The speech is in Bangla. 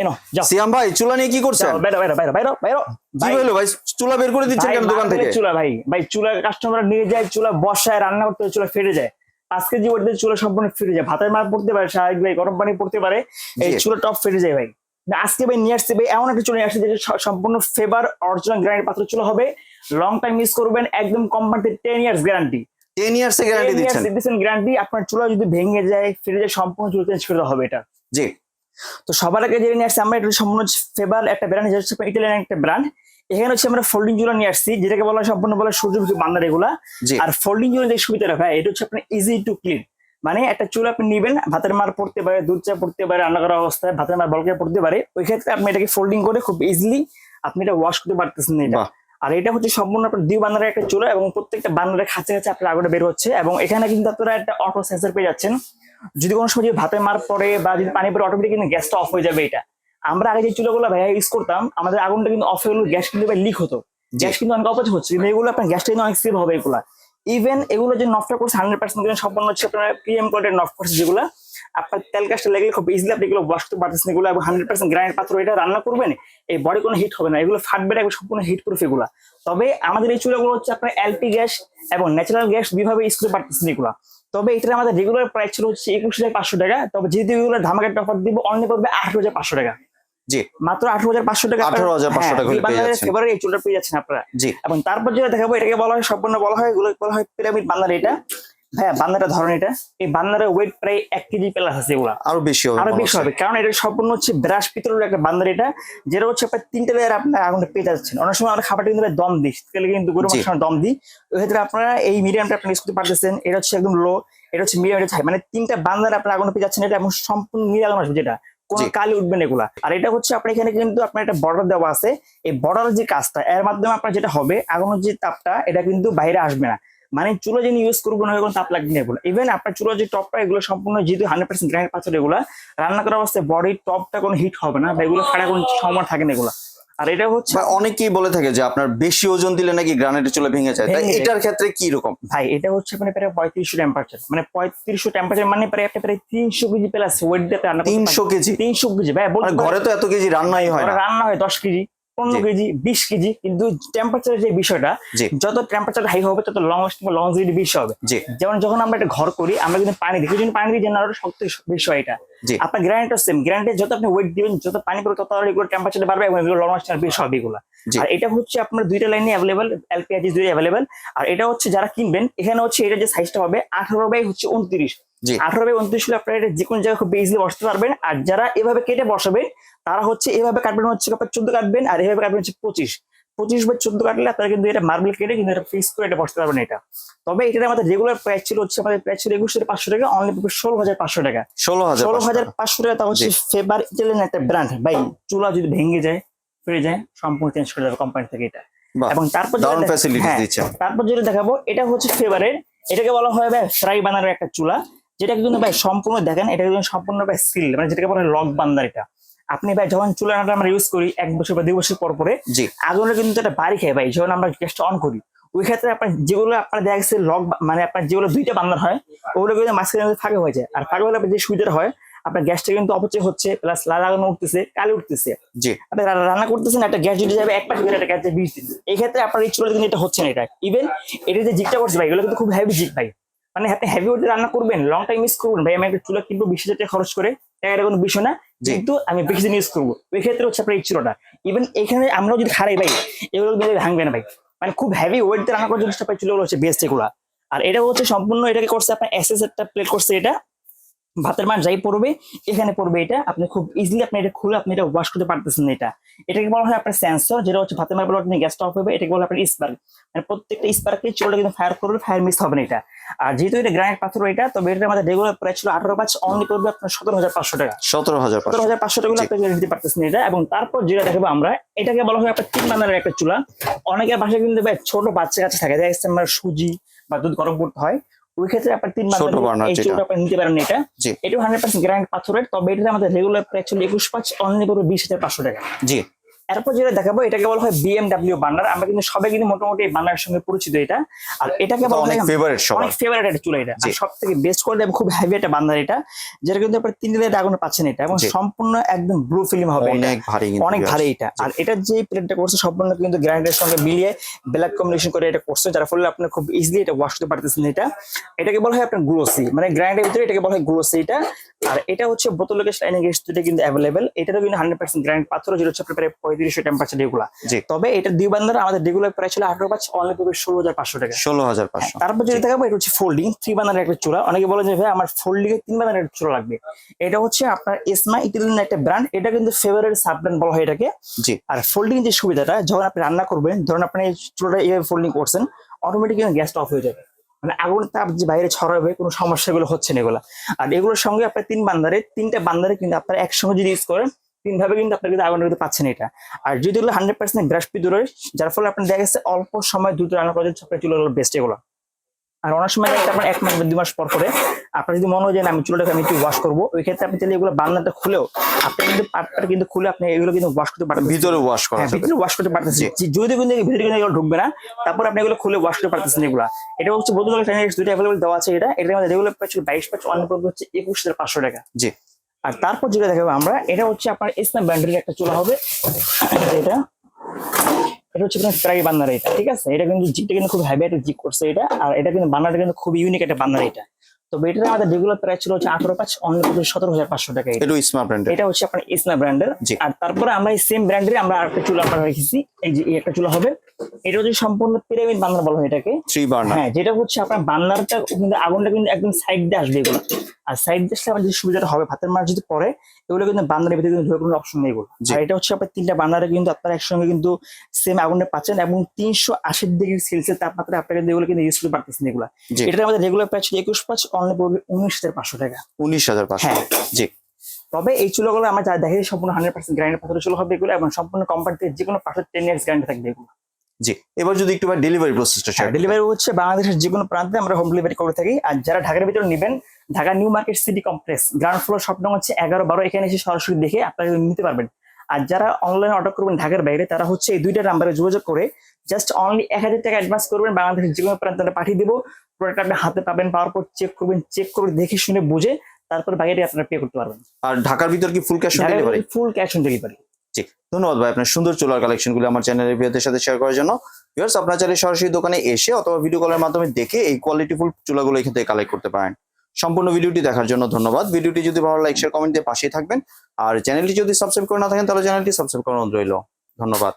এনো যাও। সিয়াম ভাই চুলা নিয়ে কি করছেন? হলো ভাই চুলা বের করে দিচ্ছেন ভাই, কেন দোকান থেকে? চুলা ভাই। ভাই চুলা কাস্টমার নিয়ে যায় চুলা বসায় রান্না করতে চুলা ফেটে যায়। চুলা সম্পূর্ণ ফেটে যায়। ভাতের পড়তে পারে স্বাভাবিক ভাই গরম পানি পড়তে পারে এই চুলা টপ ফেটে যায় ভাই। আজকে ভাই নিয়ে আসছে ভাই এমন একটা চুলা নিয়ে আসছে যেটা সম্পূর্ণ ফেভার অরিজিনাল গ্রানাইট পাত্র চুলা হবে। লং টাইম ইউজ করবেন একদম কোম্পানিতে ten years guarantee ten years guarantee দিচ্ছেন। দিচ্ছেন গ্যারান্টি আপনার চুলা যদি ভেঙে যায় ফেটে যায় সম্পূর্ণ চুলা চেঞ্জ করতে হবে এটা। জি। তো সবার আগে যেটা নিয়ে আসছি আমরা এটা সম্পূর্ণ ফেভার একটা ব্র্যান্ড হচ্ছে ইটালিয়ান একটা ব্র্যান্ড এখানে হচ্ছে আমরা ফোল্ডিং চুলা নিয়ে আসছি যেটাকে বলা হয় সম্পূর্ণ বলা সূর্যমুখী বান্দার এগুলা। আর ফোল্ডিং চুলা যে সুবিধাটা ভাই এটা হচ্ছে আপনার ইজি টু ক্লিন মানে একটা চুলা আপনি নিবেন ভাতের মার পড়তে পারে দুধ চা পড়তে পারে রান্না করা অবস্থায় ভাতের মার বলকে পড়তে পারে ওই ক্ষেত্রে আপনি এটাকে ফোল্ডিং করে খুব ইজিলি আপনি এটা ওয়াশ করতে পারতেছেন এটা। আর এটা হচ্ছে সম্পূর্ণ আপনার দুই বান্দারের একটা চুলা এবং প্রত্যেকটা বান্দারের কাছে কাছে আপনার আগুনটা বের হচ্ছে এবং এখানে কিন্তু আপনারা একটা অটো সেন্সর পেয়ে যাচ্ছেন। যদি কোনো সময় যদি ভাতে মার পড়ে বা যদি পানি পরে অটোমেটিক কিন্তু গ্যাসটা অফ হয়ে যাবে এটা। আমরা আগে যে চুলাগুলো ভাইয়া ইউজ করতাম আমাদের আগুনটা কিন্তু অফ হয়ে গেলে গ্যাস কিন্তু লিক হতো। গ্যাস কিন্তু অনেক অপচয় হচ্ছে। কিন্তু এগুলো আপনার গ্যাসটা কিন্তু অনেক সেভ হবে এগুলো। ইভেন এগুলো যে নষ্ট করছে হান্ড্রেড পার্সেন্ট কিন্তু সম্পূর্ণ হচ্ছে আপনার পিএম কোডের নষ্ট করছে যেগুলো আপনার তেল গ্যাসটা লেগে খুব ইজিলি আপনি এগুলো ওয়াশ করতে পারতেছেন। এগুলো এবং হান্ড্রেড পার্সেন্ট গ্রাইন্ড পাত্র এটা রান্না করবেন এই বডি কোনো হিট হবে না। এগুলো ফাটবে না সম্পূর্ণ হিট প্রুফ এগুলো। তবে আমাদের এই চুলাগুলো হচ্ছে আপনার এলপি গ্যাস এবং ন্যাচারাল গ্যাস দুইভাবে ইউজ করতে পারতেছেন এগুলো। তবে এটা আমাদের রেগুলার প্রাইস ছিল হচ্ছে একুশ হাজার পাঁচশো টাকা। তবে যেহেতু এগুলো ধামাকা অফার দিব অনলি পড়বে আঠারো হাজার পাঁচশো টাকা। জি। মাত্র আঠারো হাজার পাঁচশো টাকা আঠারো হাজার পাঁচশো টাকা যাচ্ছেন। ফেভারে এই চুলটা পেয়ে যাচ্ছেন আপনারা। জি। এবং তারপর যেটা দেখাবো এটাকে বলা হয় সম্পূর্ণ বলা হয় এগুলো বলা হয় পিরামিড বাংলার এটা হ্যাঁ বান্দাটা ধরেন এটা। এই বান্দারের ওয়েট প্রায় এক কেজি প্লাস আছে এগুলা। আরও বেশি হবে আরও বেশি হবে কারণ এটা সম্পূর্ণ হচ্ছে ব্রাশ পিতলের একটা বান্দার এটা যেটা হচ্ছে আপনার তিনটে লেয়ার আপনার আগুনটা পেয়ে যাচ্ছেন। অনেক সময় আমরা খাবারটা কিন্তু দম দিই শীতকালে কিন্তু গরু। মাংস দম দিই। ওই ক্ষেত্রে আপনারা এই মিডিয়ামটা আপনি ইউজ করতে পারতেছেন এটা হচ্ছে একদম লো এটা হচ্ছে মিডিয়াম এটা মানে তিনটা বান্দার আপনার আগুন পেয়ে যাচ্ছেন এটা এবং সম্পূর্ণ নিরাগুন আসবে যেটা। কোনো। কালি উঠবে না এগুলা। আর এটা হচ্ছে আপনার এখানে কিন্তু আপনার একটা বর্ডার দেওয়া আছে। এই বর্ডার যে কাজটা এর মাধ্যমে আপনার যেটা হবে আগুনের যে তাপটা এটা কিন্তু বাইরে আসবে না। মানে চুলো যিনি ইউজ করব না কোনো তাপ লাগবে না এগুলো। ইভেন আপনার চুলো যে টপটা এগুলো সম্পূর্ণ যেহেতু হান্ড্রেড পার্সেন্ট গ্রাইন্ড পাথর এগুলো রান্না করার অবস্থায় বডির টপটা কোনো হিট হবে না বা এগুলো ফাটা কোনো সময় থাকে না এগুলো। আর এটা হচ্ছে অনেকেই বলে থাকে যে আপনার বেশি ওজন দিলে নাকি গ্রানাইটের চুলা ভেঙে যায়। তাই এটার ক্ষেত্রে কি রকম ভাই এটা হচ্ছে মানে প্রায় পঁয়ত্রিশশো টেম্পারেচার মানে পঁয়ত্রিশশো টেম্পারেচার মানে প্রায় একটা প্রায় তিনশো কেজি প্লাস ওয়েট দিয়ে রান্না তিনশো কেজি? তিনশো কেজি ভাই ঘরে তো এত কেজি রান্নাই হয় না। রান্না হয় দশ কেজি। পনেরো কেজি বিশ কেজি কিন্তু টেম্পারেচারের যে বিষয়টা যত টেম্পারেচার হাই হবে তত লং লাস্টিং লং জিডি বেশি হবে। যেমন যখন আমরা একটা ঘর করি আমরা কিন্তু পানি দিই। যদি পানি দিই যেন আরও শক্ত বেশি হয় এটা। আপনার গ্রানাইটও সেম গ্রানাইটে যত আপনি ওয়েট দিবেন যত পানি পড়বে তত এগুলো টেম্পারেচার বাড়বে এবং এগুলো লং লাস্টিং বেশি হবে এগুলো। আর এটা হচ্ছে আপনার দুইটা লাইনে অ্যাভেলেবেল এলপিআইজি দুইটা অ্যাভেলেবেল আর এটা হচ্ছে যারা কিনবেন এখানে হচ্ছে এটা যে সাইজটা হবে আঠারো বাই হচ্ছে উনত্রিশ। আঠারো বাই উনত্রিশ হলে আপনারা এটা যে কোনো জায়গায় খুব ইজিলি বসতে পারবেন। আর যারা এভাবে কেটে বসাবেন তারা হচ্ছে এভাবে কাটবেন হচ্ছে আপনার চোদ্দ কাটবেন আর এভাবে কাটবেন হচ্ছে পঁচিশ। পঁচিশ বাই চোদ্দ কাটলে আপনারা কিন্তু এটা মার্বেল কেটে কিন্তু এটা ফিক্স করে এটা বসতে পারবেন এটা। তবে এটার আমাদের রেগুলার প্রাইস ছিল হচ্ছে আমাদের প্রাইস ছিল একুশ পাঁচশো টাকা অনলি ষোলো হাজার পাঁচশো টাকা। ষোলো হাজার ষোলো হাজার পাঁচশো টাকা তা হচ্ছে ফেবার ইটালিয়ান একটা ব্র্যান্ড ভাই চুলা যদি ভেঙে যায় ফিরে যায় সম্পূর্ণ চেঞ্জ করে যাবে কোম্পানি থেকে এটা। এবং তারপর হ্যাঁ, তারপর যেটা দেখাবো এটা হচ্ছে ফেভারের এটাকে বলা হয় ভাই ফ্রাই বানানোর একটা চুলা। যেটা কিন্তু ভাই সম্পূর্ণ দেখেন এটা কিন্তু সম্পূর্ণ ভাই সিল মানে যেটাকে বলা লক বান্দার এটা। আপনি ভাই যখন চুলা চুলাটা আমরা ইউজ করি এক বছর বা দুই বছর পর পরে জি। আগুনে কিন্তু একটা বাড়ি খায় ভাই যখন আমরা গ্যাসটা অন করি ওই ক্ষেত্রে আপনার যেগুলো আপনার দেখা গেছে লক মানে আপনার যেগুলো দুইটা বান্দার হয় ওগুলো কিন্তু মাঝখানে ফাঁকা হয়ে যায়। আর ফাঁকা হলে আপনার যে সুবিধাটা হয় আপনার গ্যাসটা কিন্তু অপচয় হচ্ছে প্লাস লাল আগুন উঠতেছে কালি উঠতেছে। জি। আপনি রান্না করতেছেন একটা গ্যাস যদি যাবে এক পাশে একটা গ্যাস বিশ দিন এই ক্ষেত্রে আপনার এই চুলাতে কিন্তু এটা হচ্ছে না এটা। ইভেন এটা যে জিগটা করছে ভাই এগুলো কিন্তু খুব হেভি জিগ ভাই। মানে আপনি হেভি ওয়েটে রান্না করবেন লং টাইম ইউজ করবেন। ভাই আমি একটা চুলা কিনবো বিশ হাজার টাকা খরচ করে। টাকাটা কোনো বিষয় না। কিন্তু আমি বেশি দিন ইউজ করব। ওই ক্ষেত্রে হচ্ছে আপনার এই চুলাটা। ইভেন এখানে আমরাও যদি হারাই ভাই এগুলো কিন্তু ভাঙবে না ভাই। মানে খুব হেভি ওয়েট দিয়ে রান্না করার জন্য চুলাগুলো হচ্ছে বেস্ট এগুলো আর এটা হচ্ছে সম্পূর্ণ এটাকে করছে আপনার এসএস একটা প্লেট করছে এটা ভাতের মান যাই পড়বে এখানে পড়বে এটা। আপনি খুব ইজিলি আপনি এটা খুলে আপনি এটা ওয়াশ করতে পারতেছেন এটা। এটাকে বলা হয় আপনার সেন্সর যেটা হচ্ছে ভাতের মার আপনি গ্যাসটা অফ হবে এটাকে বলা হয় আপনার স্পার্ক মানে প্রত্যেকটা স্পার্কে চুলটা কিন্তু ফায়ার করবে ফায়ার মিস হবে না এটা। আর যেহেতু এটা গ্রানাইট পাথর এটা তবে এটা আমাদের রেগুলার প্রাইস ছিল আঠারো পাঁচ অনলি করবে আপনার সতেরো হাজার পাঁচশো টাকা। সতেরো হাজার সতেরো হাজার পাঁচশো টাকা আপনি দিতে পারতেছেন এটা। এবং তারপর যেটা দেখাবো আমরা এটাকে বলা হয় আপনার তিন বানানোর একটা চুলা। অনেকের বাসায় কিন্তু ভাই ছোট বাচ্চা কাছে থাকে। দেখা যাচ্ছে আমার সুজি বা দুধ গরম করতে হয়। ওই ক্ষেত্রে আপনার তিন ছোট যেটা। আপনি নিতে পারেন এটা। এটা হান্ড্রেড পার্সেন্ট গ্রান্ড পাথরের তবে এটা আমাদের রেগুলার প্রাইস ছিল একুশ পাঁচ অনলি করে বিশ হাজার পাঁচশো টাকা। জি। এরপর যেটা দেখাবো এটাকে বলা হয় বিএমডাব্লিউ বান্নার আমরা কিন্তু সবাই কিন্তু মোটামুটি এই বান্নার সঙ্গে পরিচিত এটা। আর এটাকে বলা অনেক হয় ফেভারিট সবার। অনেক ফেভারিট একটা চুলা এটা। সব থেকে বেস্ট কোয়ালিটি এবং খুব হেভি একটা বান্দার এটা যেটা কিন্তু আপনার তিন দিনের আগুনে পাচ্ছেন এটা এবং সম্পূর্ণ একদম ব্লু ফিল্ম হবে অনেক ভারী কিন্তু অনেক ভারী এটা। আর এটা যে প্লেটটা করছে সম্পূর্ণ কিন্তু গ্রাইন্ডের সঙ্গে মিলিয়ে ব্ল্যাক কম্বিনেশন করে এটা করছে যার ফলে আপনি খুব ইজিলি এটা ওয়াশ করতে পারতেছেন এটা। এটাকে বলা হয় আপনার গ্লোসি মানে গ্রাইন্ডের ভিতরে এটাকে বলা হয় গ্লোসি এটা। আর এটা হচ্ছে বোতলের লাইনিং গ্যাস কিন্তু অ্যাভেলেবেল এটারও কিন্তু হান্ড্রেড পার্সেন্ট গ্রাইন্ড পাথর যেটা হচ্ছে আপনার প্রায় পঁয়ত্রিশশো টেম্পারেচার এগুলা জি। তবে এটা দুই বান্দার আমাদের রেগুলার প্রাইস ছিল আঠারো পাঁচ অনলি পড়বে ষোলো হাজার পাঁচশো টাকা। ষোলো হাজার পাঁচশো। তারপর যেটা দেখাবো এটা হচ্ছে ফোল্ডিং থ্রি বানার একটা চূড়া। অনেকে বলে যে ভাই আমার ফোল্ডিং এ তিন বানার একটা চূড়া লাগবে। এটা হচ্ছে আপনার এসমা ইটালিয়ান একটা ব্র্যান্ড এটা কিন্তু ফেভারিট সাব ব্র্যান্ড বলা হয় এটাকে। জি। আর ফোল্ডিং যে সুবিধাটা যখন আপনি রান্না করবেন ধরুন আপনি এই চুলাটা এইভাবে ফোল্ডিং করছেন অটোমেটিক গ্যাসটা অফ হয়ে যাবে। মানে আগুন তাপ যে বাইরে ছড়াবে কোনো সমস্যাগুলো হচ্ছে না এগুলো। আর এগুলোর সঙ্গে আপনার তিন বান্দারে তিনটা বান্দারে কিন্তু আপনার একসঙ্গে যদি ইউজ করেন তিন ভাবে কিন্তু আপনি কিন্তু আগুন পাচ্ছেন এটা। আর যদি এগুলো হান্ড্রেড পার্সেন্ট ব্রাশ পিদুরের যার ফলে আপনার দেখা গেছে অল্প সময় দ্রুত রান্না করার জন্য আপনার চুলাগুলো বেস্ট এগুলো। আর অনেক সময় দেখা যায় আপনার এক মাস বা দুই মাস পর করে আপনার যদি মনে হয় যে আমি চুলাটাকে আমি একটু ওয়াশ করব ওই ক্ষেত্রে আপনি চাইলে এগুলো বান্নাটা খুলেও আপনি কিন্তু পাটটা কিন্তু খুলে আপনি এগুলো কিন্তু ওয়াশ করতে পারবেন ভিতরে ওয়াশ করা হ্যাঁ ভিতরে ওয়াশ করতে পারতেছি যদি কিন্তু ভিতরে কিন্তু এগুলো ঢুকবে না তারপর আপনি এগুলো খুলে ওয়াশ করতে পারতেছেন এগুলো। এটা হচ্ছে বোতল দুটো অ্যাভেলেবল দেওয়া আছে এটা। এটার মধ্যে রেগুলার প্রাইস বাইশ পাঁচ অন্য হচ্ছে একুশ হাজার পাঁচশো টাকা। জি। আর তারপর যেটা দেখাবো আমরা এটা হচ্ছে আপনার ইসলাম ব্র্যান্ডের একটা চুলা হবে। এটা এটা হচ্ছে আপনার ফ্রাই বান্নার এটা ঠিক আছে? এটা কিন্তু জিপটা কিন্তু খুব হ্যাভি একটা জিপ করছে এটা আর এটা কিন্তু বান্নারটা কিন্তু খুব ইউনিক একটা বান্নার এটা। তবে এটা আমাদের রেগুলার প্রাইস ছিল হচ্ছে আঠারো পাঁচ অন্য সতেরো হাজার পাঁচশো টাকা এটা। স্মার্ট ব্র্যান্ডের এটা হচ্ছে আপনার ইসনা ব্র্যান্ডের আর তারপরে আমরা এই সেম ব্র্যান্ডের আমরা আরেকটা চুলা আমরা রেখেছি। এই যে একটা চুলা হবে। এটা হচ্ছে সম্পূর্ণ পিরামিড বান্নার বলা হয় এটাকে। থ্রি বার্নার হ্যাঁ যেটা হচ্ছে আপনার বান্নারটা কিন্তু আগুনটা কিন্তু একদম সাইড দিয়ে আসবে এগুলো। আর সাইড দিয়ে আসলে আমার যে সুবিধাটা হবে ভাতের মাছ যদি পরে এগুলো কিন্তু বান্নারের ভিতরে কিন্তু ধরে কোনো অপশন নেই এগুলো। আর এটা হচ্ছে আপনার তিনটা বান্নারে কিন্তু আপনার একসঙ্গে কিন্তু সেম আগুনে পাচ্ছেন এবং তিনশো আশি ডিগ্রি সেলসিয়াস তাপমাত্রা আপনার কিন্তু এগুলো কিন্তু ইউজ করতে পারতেছেন এগুলো। এটা আমাদের রেগুলার প্রাইস একুশ পাঁচ অনলি পড়বে উনিশ হাজার পাঁচশো টাকা। উনিশ হাজার পাঁচশো। হ্যাঁ। জি। তবে এই চুলাগুলো আমরা যা দেখি সম্পূর্ণ হান্ড্রেড পার্সেন্ট গ্রাইন্ডার পাথরের চুলা হবে এগুলো এবং সম্পূর্ণ কোম্পানিতে যে কোনো পাথর টেন ইয়ার্স গ্রাইন্ডার থাকবে এগুলো। জি। এবার যদি একটু ডেলিভারি প্রসেসটা শেয়ার ডেলিভারি হচ্ছে বাংলাদেশের যে কোনো প্রান্তে আমরা হোম ডেলিভারি করে থাকি। আর যারা ঢাকার ভিতরে নেবেন Dhaka new market city complex ground floor shop number হচ্ছে এগারো বারো। এখানে এসে সরাসরি দেখে আপনারা নিতে পারবেন। আর যারা অনলাইনে অর্ডার করবেন ঢাকার বাইরে তারা হচ্ছে এই দুইটা নাম্বারে যোগাযোগ করে জাস্ট অনলি এক হাজার টাকা অ্যাডভান্স করবেন। বাংলাদেশের যে কোনো প্রান্তে পাঠিয়ে দেবো। প্রোডাক্ট আপনি হাতে পাবেন পাওয়ার পর চেক করবেন চেক করে দেখে শুনে বুঝে তারপর বাইরে আপনারা পে করতে পারবেন। আর ঢাকার ভিতর কি full cash on delivery full cash on delivery জি, ধন্যবাদ ভাই। আপনার সুন্দর চুলার কালেকশনগুলো আমার চ্যানেলের ভিডিওদের সাথে শেয়ার করার জন্য। ভিউয়ার্স আপনার চাইলে সরাসরি দোকানে এসে অথবা ভিডিও কলের মাধ্যমে দেখে এই কোয়ালিটিফুল চুলাগুলো এখান থেকে কালেক্ট করতে পারেন। সম্পূর্ণ ভিডিওটি দেখার জন্য ধন্যবাদ। ভিডিওটি যদি ভালো লাইক শেয়ার কমেন্ট দিয়ে পাশেই থাকবেন। আর চ্যানেলটি যদি সাবস্ক্রাইব করে না থাকেন, তাহলে চ্যানেলটি সাবস্ক্রাইব করানো রইল। ধন্যবাদ।